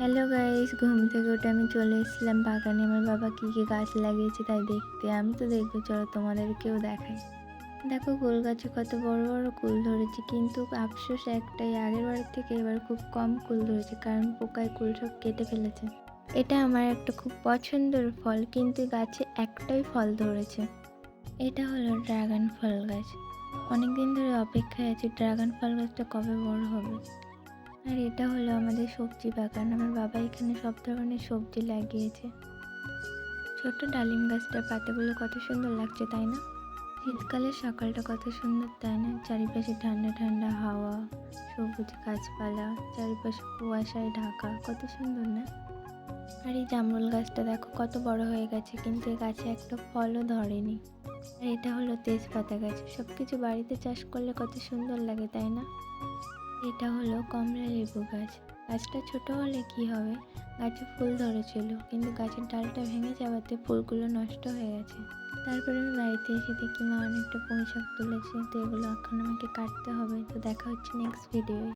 Hello guys ঘুম থেকে উঠে আমি চলে এসেছিলাম বাগানে। আমার বাবা কী কী গাছ লাগিয়েছে তাই দেখতে। আমি তো দেখব, চলো তোমাদেরকেও দেখাই। দেখো কুল গাছে কত বড় বড় কুল ধরেছে, কিন্তু আফসোস একটাই, আগের বারের থেকে এবার খুব কম কুল ধরেছে, কারণ পোকায় কুল সব কেটে ফেলেছে। এটা আমার একটা খুব পছন্দের ফল, কিন্তু গাছে একটাই ফল ধরেছে। এটা হলো ড্রাগন ফল গাছ। অনেক দিন ধরে অপেক্ষায় আছি, ড্রাগন ফল গাছটা কবে বড় হবে? আর এটা হলো আমাদের সবজি বাগান। আমার বাবা এখানে সব ধরনের সবজি লাগিয়েছে। ছোট ডালিম গাছটার পাতাগুলো কত সুন্দর লাগছে, তাই না? শীতকালের সকালটা কত সুন্দর, তাই না? চারিপাশে ঠান্ডা ঠান্ডা হাওয়া, সবুজ গাছপালা, চারিপাশে কুয়াশায় ঢাকা, কত সুন্দর, না? আর এই জামরুল গাছটা দেখো কত বড় হয়ে গেছে, কিন্তু এই গাছে একটা ফলও ধরেনি। আর এটা হলো তেজপাতা গাছ। সব কিছু বাড়িতে চাষ করলে কত সুন্দর লাগে, তাই না? এটা হলো কমলা লেবু গাছ। গাছটা ছোট হলে কি হবে? গাছে ফুল ধরেছিল, কিন্তু গাছের ডালটা ভেঙে যাওয়াতে ফুলগুলো নষ্ট হয়ে গেছে। তারপরে আমি বাড়িতে এসে দেখি মা অনেকটা পুঁই শাক তুলেছে, তো এগুলো এখন আমাকে কাটতে হবে। তো দেখা হচ্ছে নেক্সট ভিডিওয়ে